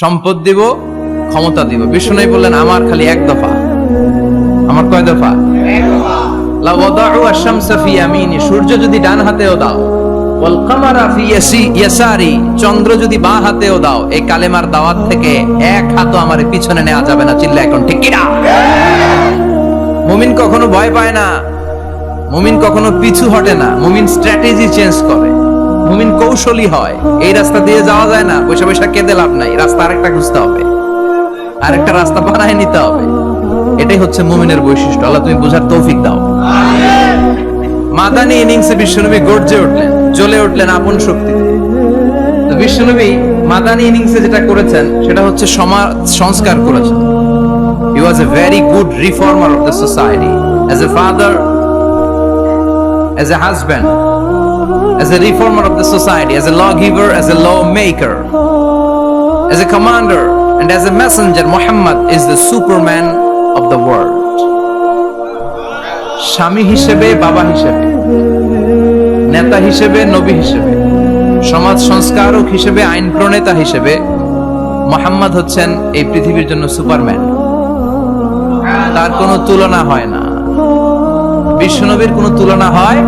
সম্পদ দিব ক্ষমতা দিব। বিষ্ণু বললেন আমার খালি এক দফা। আমার কয় দফা? সূর্য যদি ডান হাতেও দাও চন্দ্র যদি বাঁ হাতেও দাও এই কালেমার দাওয়াত থেকে এক হাতও আমার পিছনে নেওয়া যাবে না চিল্লা এখন ঠিক মুমিন কখনো ভয় পায় না মুমিন কখনো পিছু হটে না মুমিন স্ট্র্যাটেজি চেঞ্জ করে। কৌশলী হয়। এই রাস্তা দিয়ে যাওয়া যায় না পয়সা পয়সা কেঁদে লাভ নাই রাস্তা আরেকটা খুঁজতে হবে। আরেকটা রাস্তা বানায় নিতে হবে। এটাই হচ্ছে মুমিনের বৈশিষ্ট্য। আল্লাহ তুমি বোঝার তৌফিক দাও। মাদানি ইনিংসে বিশ্বনবী গর্জে উঠলেন জ্বলে উঠলেন আপন শক্তি। তো বিশ্বনবী মাদানি ইনিংসে যেটা করেছেন সেটা হচ্ছে সমাজ সংস্কার করেছেন। He was a very good reformer of the society as a father as a husband, as a reformer of the society, as a lawgiver, as a lawmaker, as a commander, and as a messenger, Muhammad is the superman of the world. স্বামী হিসেবে বাবা হিসেবে নেতা হিসেবে নবী হিসেবে সমাজ সংস্কারক হিসেবে আইন প্রণেতা হিসেবে মোহাম্মদ হচ্ছেন এই পৃথিবীর জন্য সুপারম্যান তার কোনো তুলনা হয় না বিশ্বনবীর কোনো তুলনা হয়